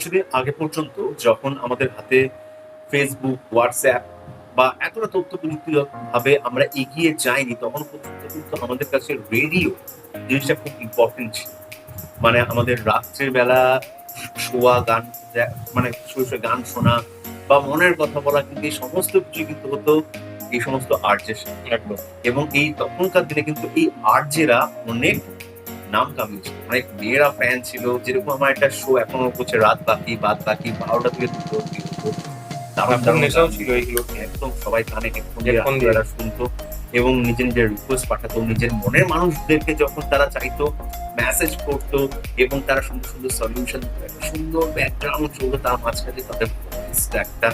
কিছুদিন আগে পর্যন্ত যখন আমাদের হাতে ফেসবুক হোয়াটসঅ্যাপ বা এতটা তথ্য প্রযুক্তি ভাবে আমরা এগিয়ে যাইনি তখন পর্যন্ত কিন্তু আমাদের কাছে রেডিও জিনিসটা খুব ইম্পর্টেন্ট ছিল। মানে আমাদের রাত্রের বেলা শোয়া গান মানে শুয়ে শুয়ে গান শোনা বা মনের কথা বলা কিন্তু এই সমস্ত কিছু কিন্তু হতো এই সমস্ত আর্জের সাথে। এবং এই তখনকার দিনে কিন্তু এই আর্জেরা অনেক নাম কামিয়েছিল অনেক মেয়েরা ফ্যান ছিল। যেরকম আমার একটা শো এখনও হচ্ছে রাত বাকি বাদ বাকি বারোটা থেকে দুটো অব্দি হতো। দারুণ একদম দারুণ নেশাও ছিল এইগুলো একদম সবাই কানে হেডফোন দিয়ে Headphone দিয়ে। রাত্রিবেলা শুনতো এবং নিজের নিজের রিকোয়েস্ট পাঠাতো নিজের মনের মানুষদেরকে যখন তারা চাইতো মেসেজ করতো এবং তারা সুন্দর সুন্দর সলিউশন একটা সুন্দর ব্যাকগ্রাউন্ড চলতো তার মাঝখানে তাদের একটা।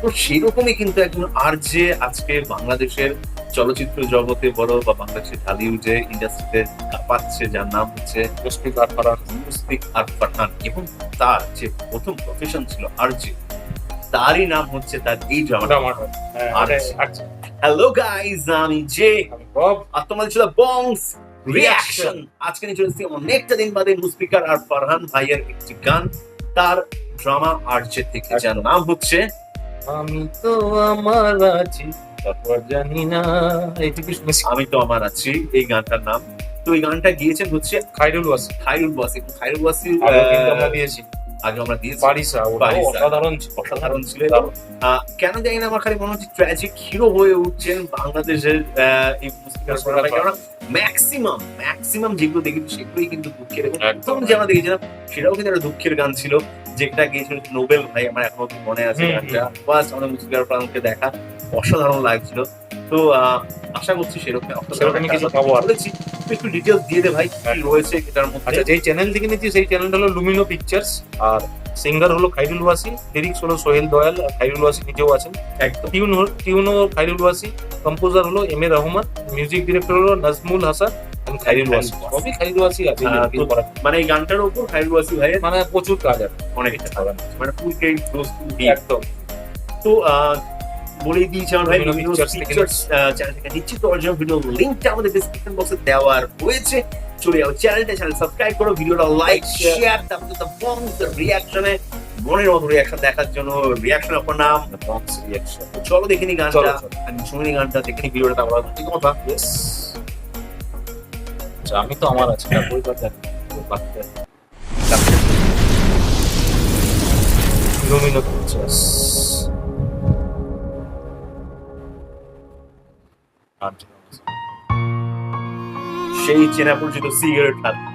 তো সেরকমই কিন্তু একজন আর যে আজকে বাংলাদেশের চলচ্চিত্র জগতে বলো বা বাংলাদেশের ঢালিউডে ইন্ডাস্ট্রিতে কাঁপাচ্ছে যার নাম হচ্ছে মুশফিক আর ফারহান মুশফিক আর পাঠান এবং তার যে প্রথম প্রফেশন ছিল আরজে তারই নাম হচ্ছে তার এই ড্রামাটা হয়। হ্যাঁ, আচ্ছা হ্যালো আমি বব আর তোমাদের ছিল বংস রিয়াকশন আজকে নিয়ে চলেছি অনেকটা দিন বাদে মুসফিকার আর ফারহান ভাইয়ের একটি গান। তার ড্রামা আরজে থেকে যার নাম হচ্ছে আমি তো আমার আছি তারপর জানি না এইটুকু শুনেছি আমি তো আমার আছি এই গানটার নাম। তো এই গানটা গিয়েছেন হচ্ছে খাইরুল ওয়াসি। খাইরুল ওয়াসি। খাইরুল ওয়াসি আমরা দিয়েছি। আগে আমরা দিয়েছি। অসাধারণ অসাধারণ ছিল। কেন জানি না আমার খালি মনে হচ্ছে ট্র্যাজিক হিরো হয়ে উঠছেন বাংলাদেশের এই ম্যাক্সিমাম ম্যাক্সিমাম যেগুলো দেখেছি সেগুলোই কিন্তু দুঃখের। প্রথম যে আমরা দেখেছিলাম সেটাও কিন্তু একটা দুঃখের গান ছিল। যেটা গিয়েছিল নোবেল ভাই আমার এখনও মনে আছে গানটা। ফার্স্ট আমাদের প্রাণকে দেখা। অসাধারণ লাগছিল। তো আশা করছি সেরকম কিছু পাবো বলেছি একটু ডিটেলস দিয়ে দে ভাই কি রয়েছে এটার মধ্যে। আচ্ছা যেই চ্যানেল থেকে নিচ্ছি সেই চ্যানেলটা হলো লুমিনো পিকচার্স আর সিঙ্গার হলো খাইরুল ওয়াসি লিরিক্স হলো সোহেল দয়াল খাইরুল ওয়াসি নিজেও আছেন। টিউন টিউন হলো খাইরুল ওয়াসি কম্পোজার হলো M A Rahman music director হলো নাজমুল হাসান খাইরুল ওয়াসি। সবই খাইরুল ওয়াসি আছে তো- মানে এই গানটার উপর খাইরুল ওয়াসি ভাইয়ের মানে প্রচুর কাজ আছে। অনেকটা মানে ফুল ক্রেডিট একদম। তো বলেই দিয়েছি আমার ভাই থেকে চ্যানেল থেকে অরিজিনাল ভিডিও লিংকটা আমাদের ডেসক্রিপশন বক্সে দেওয়ার রয়েছে। চলে যাও চ্যানেলটা চ্যানেল সাবস্ক্রাইব করো ভিডিওটা লাইক শেয়ার তারপর তো বংস রিয়াকশনে মনের মতো রিয়াকশন দেখার জন্য রিয়াকশন আপনার নাম চলো দেখে নি গানটা। আমি শুনি গানটা দেখে নি ভিডিওটা তারপর ঠিক কথা আচ্ছা আমি তো আমার আছে জানি লুমিনো সেই চেনা পরিচিত সিগারেট হাত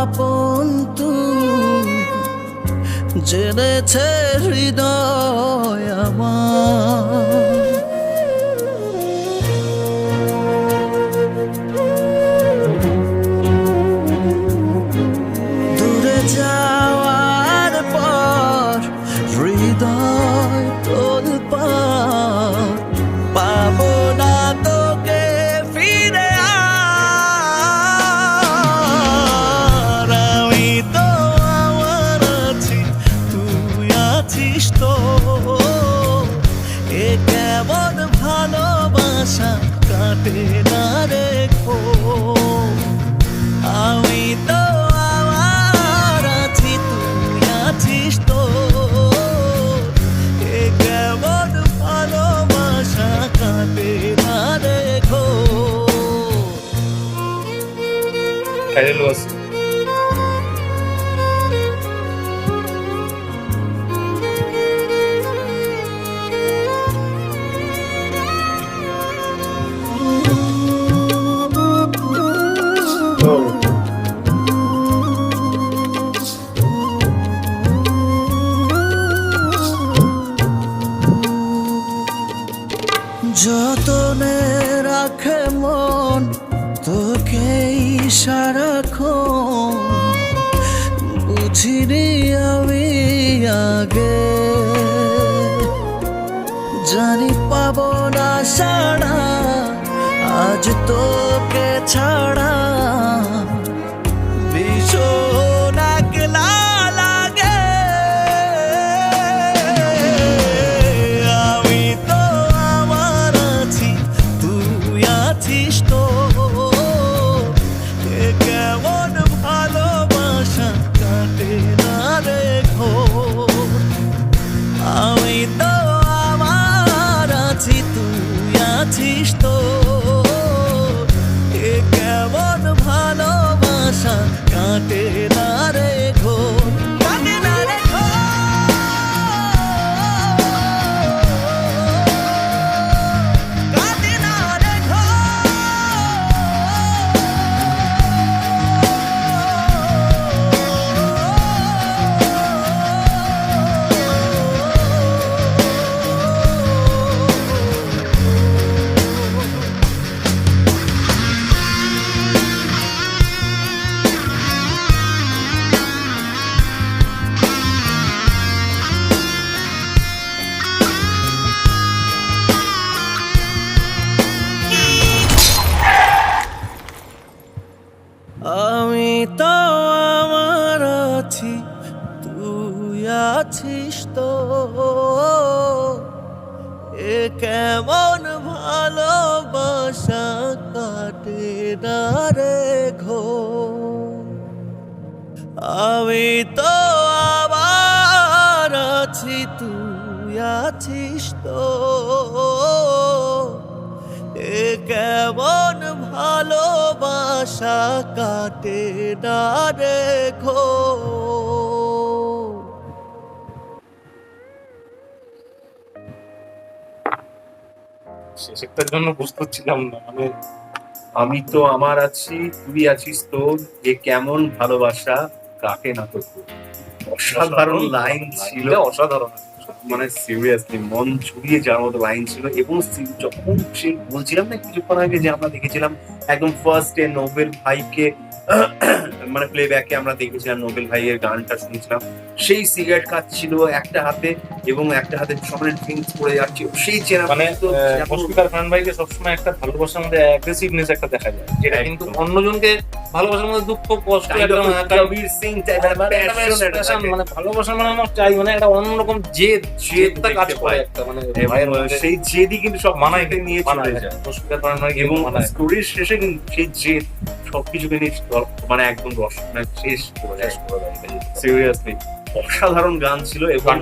আপন তুই জেনেছে হৃদয় আমার। আছে Oh. পাবো না সাড়া আজ তোকে ছাড়া ভীষণ আমি তো আবার আছি, তুই আছিস তো। এ কেমন ভালোবাসা কাটে না রে ঘোর শেষেরটার জন্য বুঝতে পারছিলাম না মানে আমি তো আমার আছি, তুই আছিস তো যে কেমন ভালোবাসা। কাকে না তো অসাধারণ লাইন ছিল। অসাধারণ। মানে সিরিয়াসলি মন ছুড়িয়ে যাওয়ার মতো লাইন ছিল এবং যখন সে বলছিলাম না কিছুক্ষণ আগে যে আমরা দেখেছিলাম একদম ফার্স্ট এ নোবেল ভাইকে মানে প্লেব্যাকে আমরা দেখেছিলাম নোবেল ভাইয়ের গানটা শুনছিলাম। সেই সিগারেট খাচ্ছিল একটা হাতে এবং একটা হাতে চকলেট ড্রিঙ্কস পড়ে যাচ্ছে। সেই চেনা মানে তো মুশফিকার খান ভাইকে সবসময় একটা ভালোবাসার মধ্যে অ্যাগ্রেসিভনেস একটা দেখা যায় যেটা কিন্তু অন্যজনকে ভালোবাসার মধ্যে দুঃখ কষ্ট একদম কবির সিং মানে থাকে। মানে ভালোবাসা মানে আমার চাই মানে একটা অন্যরকম জেদ জেদটা কাজ করে একটা মানে ভাইয়ের সেই জেদি কিন্তু সব মানায় মানায় নিয়ে চলে যায়। ভাই এবং স্টোরির শেষে কিন্তু সেই জেদ সবকিছুকে নিয়ে মানে একদম রস মানে শেষ করে শেষ করে দেয় সিরিয়াসলি অসাধারণ গান ছিল এবং।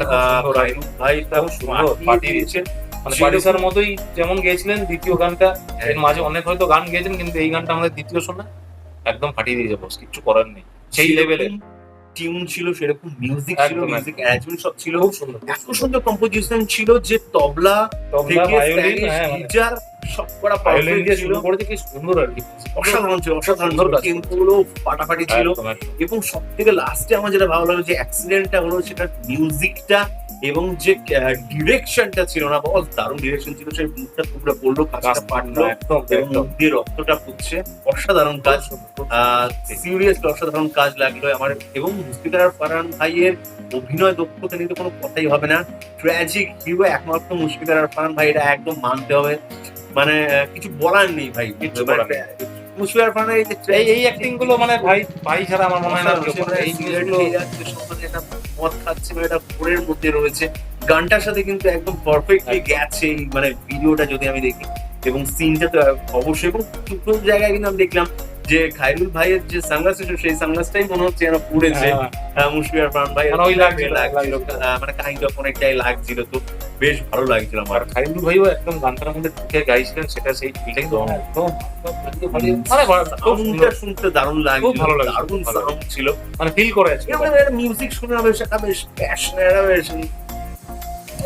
ভাই সুন্দর, পাঠিয়ে দিয়েছেন। মানে মতোই যেমন গেয়েছিলেন দ্বিতীয় গানটা হ্যাঁ। এর মাঝে অনেক হয়তো গান গেয়েছেন কিন্তু এই গানটা আমাদের দ্বিতীয় শোনা। একদম ফাটিয়ে দিয়ে যাব কিচ্ছু করার নেই। সেই লেভেলে টিউন ছিল সেরকম মিউজিক ছিল মিউজিক অ্যারেঞ্জমেন্ট সব ছিল। এত সুন্দর। কম্পোজিশন ছিল যে তবলা থেকে হ্যাঁ গিটার সব করা ভায়োলিন দিয়ে শুরু করেছে কি সুন্দর আর কি। অসাধারণ ছিল অসাধারণ সুন্দর ছিল। কিন্তু গুলো ফাটাফাটি ছিল। এবং সব থেকে লাস্টে আমার যেটা ভালো লাগল যে অ্যাক্সিডেন্টটা হলো সেটা মিউজিকটা এবং যে ডিরেকশনটা ছিল না বল দারুণ ডিরেকশন ছিল সেই মুখটা টুকরা পড়ল কাজটা পারল এবং মুখ দিয়ে রক্তটা পড়ছে অসাধারণ কাজ সিরিয়াসলি অসাধারণ কাজ লাগল আমার এবং মুস্তিকার ফারহান ভাইয়ের অভিনয় দক্ষতা নিয়ে তো কোনো কথাই হবে না। ট্র্যাজিক হিরো একমাত্র মুশফিকার আর ফারহান ভাই এটা একদম মানতে হবে। মানে কিছু বলার নেই ভাই। মানে, বলার নেই। মুশফিকার ফারহানের এই অ্যাক্টিংগুলো মানে ভাই ভাই ছাড়া আমার মনে হয় না। এই জিনিসগুলো মদ খাচ্ছে মানে এটা ফোনের মধ্যে রয়েছে। গানটার সাথে কিন্তু একদম পারফেক্টলি গেছে মানে ভিডিওটা যদি আমি দেখি। এবং সিনটা তো অবশ্যই এবং দুটো জায়গায় কিন্তু আমি দেখলাম যে খাইরুল ভাইয়ের যে সানগ্লাস ছিল সেই সানগ্লাসটাই মনে হচ্ছে যেন পুড়েছে। হ্যাঁ, মুশফিকার ফারহান ভাই মানে ওই লাগছিল। মানে কাইন্ড অফ অনেকটাই লাগছিল তো বেশ ভালো লাগছিল আমার। খাইরুল ভাইও একদম গানটার মধ্যে ঢুকে গাইছিলেন সেটা সেই। একদম। মানে খুব সুন্দর। শুনতে দারুণ লাগছিল ভালো লাগছিল, দারুণ সাউন্ড ছিল। মানে ফিল করে আছে মিউজিক শুনে বেশ একটা বেশ প্যাশনেট বেশ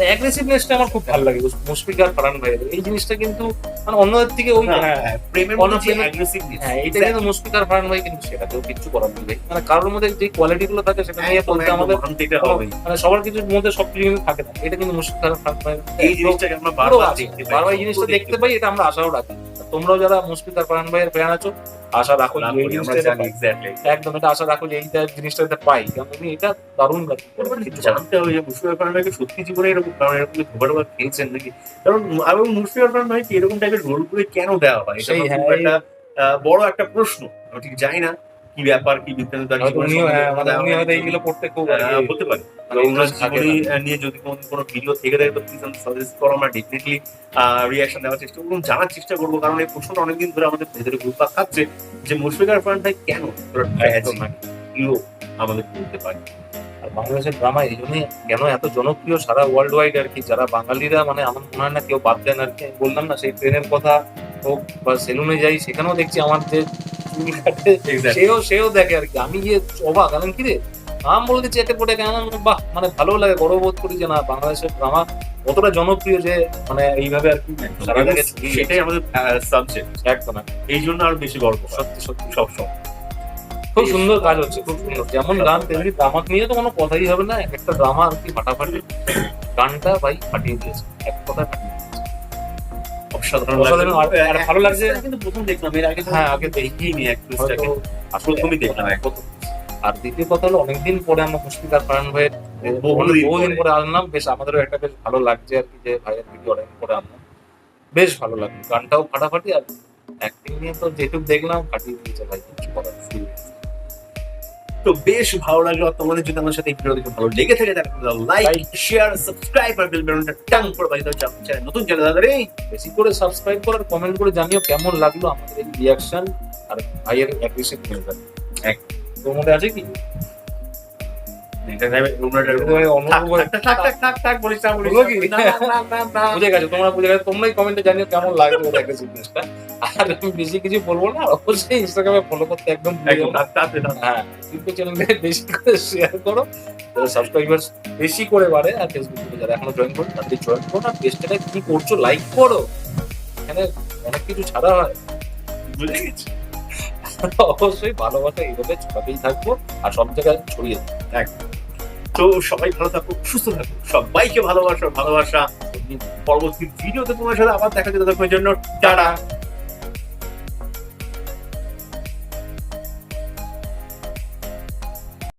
অ্যাগ্রেসিভনেসটা আমার খুব ভালো লাগে। মুশফিক আর ফারান ভাইয়ের। এই জিনিসটা কিন্তু মানে অন্যদের থেকে ওই হ্যাঁ হ্যাঁ, প্রেমের মধ্যে aggressiveness, হ্যাঁ এইটা কিন্তু মুশফিক আর ফারান ভাই কিন্তু সেটাতেও কিচ্ছু করার নেই মানে কারোর মধ্যে যে কোয়ালিটি গুলো থাকে সেটা নিয়ে বলতে আমাদের মানে সবার কিছুর মধ্যে সব কিছু কিন্তু থাকে না। এটা কিন্তু মুশফিক আর ভাই এই জিনিসটাকে আমরা বারবার বারবার এই জিনিসটা দেখতে পাই। এটা আমরা আশাও রাখি। তোমরাও যারা মুশফিক আর ভাইয়ের ফ্যান আছো আশা রাখো এই একদম এটা আশা রাখো যে এইটা জিনিসটা পাই। কারণ তুমি এটা দারুণ জানতে হবে যে মুশফিক আরফান ভাইকে সত্যি জীবনে এরকম কারণ এরকম ঘোবার বার খেয়েছেন নাকি? কারণ আমি মুশফিক আরফান ভাইকে এরকম টাইপের রোল করে কেন দেওয়া হয়? এটা হ্যাঁ, একটা আহ, বড় একটা প্রশ্ন। আমি ঠিক জানি না। কি ব্যাপার কি বৃত্তান্ত হ্যাঁ, মানে এইগুলো পড়তে খুব আর পারে। মানে থাকে নিয়ে যদি কোনো কোনো ভিডিও থেকে দেয় তো প্লিজ আমি সাজেস্ট করো আমরা ডেফিনেটলি রিয়াকশন দেওয়ার চেষ্টা করব জানার চেষ্টা করব কারণ এই প্রশ্নটা অনেকদিন ধরে আমাদের ভেতরে ঘুরপাক খাচ্ছে যে মুশফিক আরফান ভাই কেন। হিরো আমাদের বলতে পারে? আর বাংলাদেশের ড্রামা এই জন্যই কেন এত জনপ্রিয় সারা ওয়ার্ল্ড ওয়াইড আর কি যারা বাঙালিরা মানে আমার মনে হয় না কেউ বাদ দেন আর কি। বললাম না সেই ট্রেনের কথা হোক বা সেলুনে যাই সেখানেও দেখছি আমার যে সেও সেও দেখে আর কি। আমি গিয়ে অবাক আমি কি রে? নাম বলে দিচ্ছি একে পড়ে কেন? বাহ মানে ভালো লাগে গর্ববোধ করি যে না বাংলাদেশের ড্রামা কতটা জনপ্রিয় যে মানে এইভাবে আর কি সেটাই আমাদের সাবজেক্ট একদম। এই জন্য আরও বেশি গর্ব। সত্যি সত্যি। সব সব খুব সুন্দর কাজ হচ্ছে খুব সুন্দর। যেমন গান তেমনি ড্রামা নিয়ে তো কোনো কথাই হবে না একটা ড্রামা আর কি ফাটাফাটি। গানটা ভাই ফাটিয়ে দিয়েছে এক কথা ফাটিয়ে। অসাধারণ আর- আর ভালো লাগছে- কিন্তু প্রথম দেখলাম এর আগে হ্যাঁ, আগে দেখিনি আসলে প্রথমই দেখলাম এক আর দ্বিতীয় কথা হলো অনেকদিন পরে আমরা আর ফারহান ভাইয়ের বহুদিন পরে। আনলাম। বেশ আমাদেরও একটা বেশ ভালো লাগছে আর কি যে ভাইয়ের ভিডিও অনেক পরে আনলাম। বেশ ভালো লাগল। গানটাও ফাটাফাটি আর অ্যাক্টিং নিয়ে তো যেটুকু দেখলাম ফাটিয়ে দিয়েছে ভাই কিছু করার। তো বেশ ভালো লাগল। আর তোমাদের যদি আমার সাথে এই ভিডিও দেখে ভালো লেগে থাকে তাহলে লাইক শেয়ার সাবস্ক্রাইব আর বেল বাটনটা টাং করে বাজিয়ে দাও। চ্যানেল নতুন চ্যানেল দাদা বেশি করে সাবস্ক্রাইব করার কমেন্ট করে জানিও কেমন লাগল আমাদের এই রিয়াকশন আর ভাইয়ের অ্যাগ্রেসিভ নিউজ এক। তোমাদের মধ্যে আছে কি? তোমরাই কমেন্টে জানিও কেমন লাগল আর আমি বেশি কিছু বলব না আর অবশ্যই ইনস্টাগ্রামে ফলো করতে একদম হ্যাঁ ইউটিউব বেশি করে শেয়ার করো সাবস্ক্রাইবার্স বেশি করে বাড়ে আর ফেসবুক যারা এখনও জয়েন করো তাদের জয়েন করো না পেজটাকে কি করছ লাইক করো। এখানে অনেক কিছু ছাড়া হয়। বুঝে গেছি। অবশ্যই ভালোবাসা এইভাবে ছড়াতেই থাকব আর সব জায়গায় ছড়িয়ে তো সবাই ভালো থাকো, সুস্থ থাকো। সবাইকে ভালোবাসো, ভালোবাসা। পরবর্তী ভিডিওতে তোমার সাথে আবার দেখা যেতে থাকার জন্য টাটা।